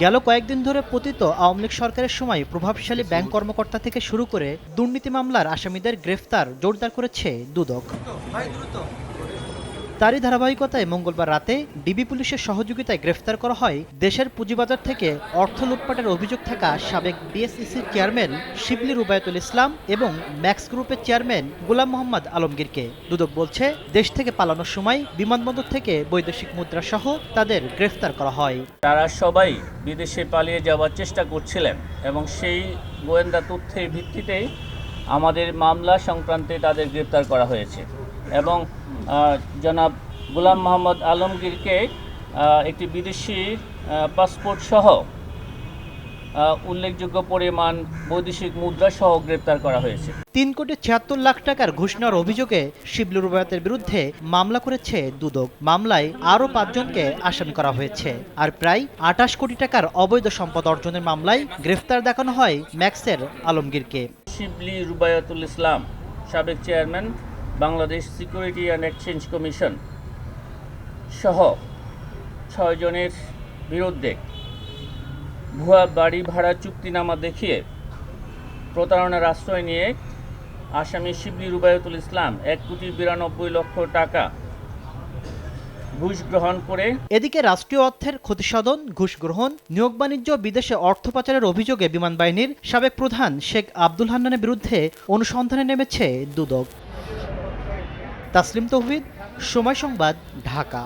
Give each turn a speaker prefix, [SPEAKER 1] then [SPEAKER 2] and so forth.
[SPEAKER 1] গেল কয়েকদিন ধরে পতিত আওয়ামী লীগ সরকারের সময় প্রভাবশালী ব্যাংক কর্মকর্তা থেকে শুরু করে দুর্নীতি মামলার আসামিদের গ্রেফতার, জোরদার করেছে দুদক। তারই ধারাবাহিকতায় মঙ্গলবার রাতে ডিবি পুলিশের সহযোগিতায় গ্রেফতার করা হয় দেশের পুঁজিবাজার থেকে অর্থ লুটপাটের অভিযোগ থাকা সাবেক বিএসইসির চেয়ারম্যান শিবলি রুবায়তুল ইসলাম এবং ম্যাক্স গ্রুপের চেয়ারম্যান গোলাম মোহাম্মদ আলমগীরকে। দুদক বলছে, দেশ থেকে পালানোর সময় বিমানবন্দর থেকে বৈদেশিক মুদ্রা সহ তাদের গ্রেফতার করা হয়।
[SPEAKER 2] তারা সবাই বিদেশে পালিয়ে যাওয়ার চেষ্টা করছিলেন এবং সেই গোয়েন্দা তথ্যের ভিত্তিতেই আমাদের মামলা সংক্রান্তে তাদের গ্রেপ্তার করা হয়েছে। এবং জনাব গুলাম মোহাম্মদ আলমগীরকে একটি বিদেশি পাসপোর্ট সহ উল্লেখযোগ্য পরিমাণ বৈদেশিক মুদ্রা সহ গ্রেপ্তার করা হয়েছে।
[SPEAKER 1] তিন কোটি ছিয়াত্তর লাখ টাকার ঘুষ নেওয়ার অভিযোগে শিবলি রুবায়তের বিরুদ্ধে মামলা করেছে দুদক। মামলায় আরও পাঁচজনকে আসামি করা হয়েছে। আর প্রায় আটাশ কোটি টাকার অবৈধ সম্পদ অর্জনের মামলায় গ্রেফতার দেখানো হয় ম্যাক্সের আলমগীরকে।
[SPEAKER 2] শিবলি রুবায়াতুল ইসলাম সাবেক chairman Bangladesh security and exchange commission সহ ছয়জনের বিরুদ্ধে ভুয়া বাড়ি ভাড়া চুক্তিনামা দেখিয়ে প্রতারণার আশ্রয় নিয়ে আসামি শিবলি রুবায়তুল ইসলাম এক কোটি বিরানব্বই লক্ষ টাকা ঘুষ গ্রহণ করে।
[SPEAKER 1] এদিকে রাষ্ট্রীয় অর্থের ক্ষতিসাধন, ঘুষ গ্রহণ, নিয়োগ বাণিজ্য, বিদেশে অর্থ পাচারের অভিযোগে বিমান বাহিনীর সাবেক প্রধান শেখ আব্দুল হান্নানের বিরুদ্ধে অনুসন্ধানে নেমেছে দুদক। তাসলিম তহবিদ সময় সংবাদ ঢাকা।